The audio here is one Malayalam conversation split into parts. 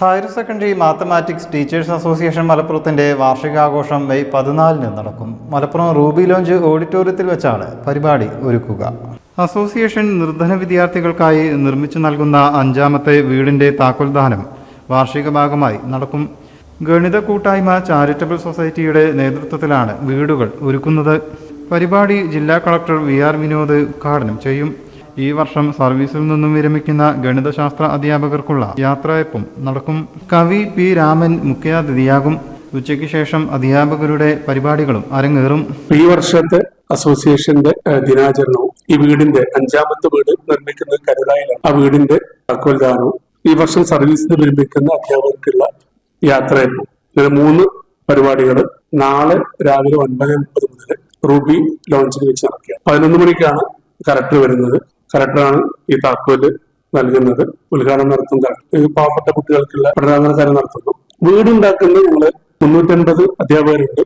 Higher secondary mathematics teachers association മലപ്പുറത്തിന്റെ വാർഷികാഘോഷം മെയ് പതിനാലിന് നടക്കും. മലപ്പുറം റൂബി ലോഞ്ച് ഓഡിറ്റോറിയത്തിൽ വെച്ചാണ് പരിപാടി ഒരുക്കുക. അസോസിയേഷൻ നിർധന വിദ്യാർത്ഥികൾക്കായി നിർമ്മിച്ചു നൽകുന്ന അഞ്ചാമത്തെ വീടിന്റെ താക്കോൽദാനം വാർഷിക ഭാഗമായി നടക്കും. ഗണിത കൂട്ടായ്മ ചാരിറ്റബിൾ സൊസൈറ്റിയുടെ നേതൃത്വത്തിലാണ് വീടുകൾ ഒരുക്കുന്നത്. പരിപാടി ജില്ലാ കളക്ടർ വി ആർ വിനോദ് ഉദ്ഘാടനം ചെയ്യും. ഈ വർഷം സർവീസിൽ നിന്നും വിരമിക്കുന്ന ഗണിതശാസ്ത്ര അധ്യാപകർക്കുള്ള യാത്രയപ്പും നടക്കും. കവി പി രാമൻ മുഖ്യാതിഥിയാകും. ഉച്ചയ്ക്ക് ശേഷം അധ്യാപകരുടെ പരിപാടികളും അരങ്ങേറും. ഈ വർഷത്തെ അസോസിയേഷന്റെ ദിനാചരണവും ഈ വീടിന്റെ അഞ്ചാമത്തെ വീട് നിർമ്മിക്കുന്ന കരുതായാലും ആ വീടിന്റെ താക്കോൽദാനവും ഈ വർഷം സർവീസിന് വിരമിക്കുന്ന അധ്യാപകർക്കുള്ള യാത്രയപ്പും. ഇങ്ങനെ മൂന്ന് പരിപാടികൾ നാളെ രാവിലെ ഒൻപത് മുപ്പത് മുതൽ റൂബി ലോഞ്ചിൽ വെച്ച് നടക്കുക പതിനൊന്ന് മണിക്കാണ് കറക്റ്റ് വരുന്നത്. കലക്ടറാണ് ഈ താക്കോൽ നൽകുന്നത്. ഉദ്ഘാടനം നടത്തുന്ന പാവപ്പെട്ട കുട്ടികൾക്കുള്ള പഠനാന്തരകാരം നടത്തുന്നു. വീടുണ്ടാക്കുന്ന ഞങ്ങൾ മുന്നൂറ്റൻപത് അധ്യാപകരുണ്ട്.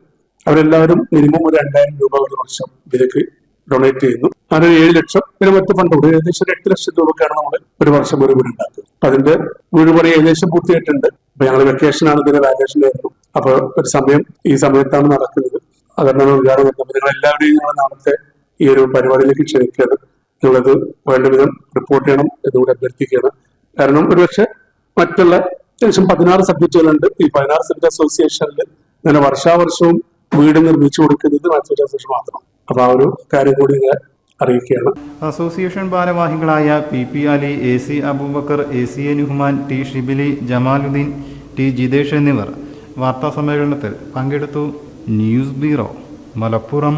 അവരെല്ലാവരും മിനിമം ഒരു രണ്ടായിരം രൂപ ഒരു വർഷം ഇതിലേക്ക് ഡൊണേറ്റ് ചെയ്യുന്നു. അങ്ങനെ ഏഴ് ലക്ഷം പിന്നെ മറ്റു ഫണ്ട് കൂടി ഏകദേശം എട്ട് ലക്ഷം രൂപക്കാണ് നമ്മൾ ഒരു വർഷം ഒരു വീട് ഉണ്ടാക്കുന്നത്. അപ്പൊ അതിന്റെ വീട് പണി ഏകദേശം പൂർത്തിയായിട്ടുണ്ട്. അപ്പൊ ഞങ്ങൾ വെക്കേഷൻ ആണ് ഇതിന്റെ വാലേഷൻ ആയിരുന്നു. അപ്പൊ ഒരു സമയം ഈ സമയത്താണ് നടക്കുന്നത്. അതുകൊണ്ടാണ് ഉദ്ഘാടനം നിങ്ങൾ എല്ലാവരെയും ഞങ്ങൾ നാളത്തെ ഈ ഒരു പരിപാടിയിലേക്ക് ക്ഷണിക്കുകയാണ് നിങ്ങളത് വേണ്ട വിധം റിപ്പോർട്ട് ചെയ്യണം എന്നുകൂടി അഭ്യർത്ഥിക്കുകയാണ്. കാരണം ഒരുപക്ഷെ മറ്റുള്ള ഏകദേശം പതിനാറ് സബ്ജക്റ്റുകളുണ്ട് ഈ പതിനാറ് സബ്ജക്ട് അസോസിയേഷനിൽ ഇങ്ങനെ വർഷാവർഷവും വീട് നിർമ്മിച്ചു കൊടുക്കുന്നത് മാത്സ് അസോസിയേഷൻ മാത്രം. അപ്പൊ ആ ഒരു കാര്യം കൂടി നിങ്ങളെ അറിയിക്കുകയാണ്. അസോസിയേഷൻ ഭാരവാഹികളായ P P Ali A C Aboobacker A C A Nuhman T Shibili Jamaluddin T Jithesh എന്നിവർ വാർത്താ സമ്മേളനത്തിൽ പങ്കെടുത്തു. News bureau Malappuram.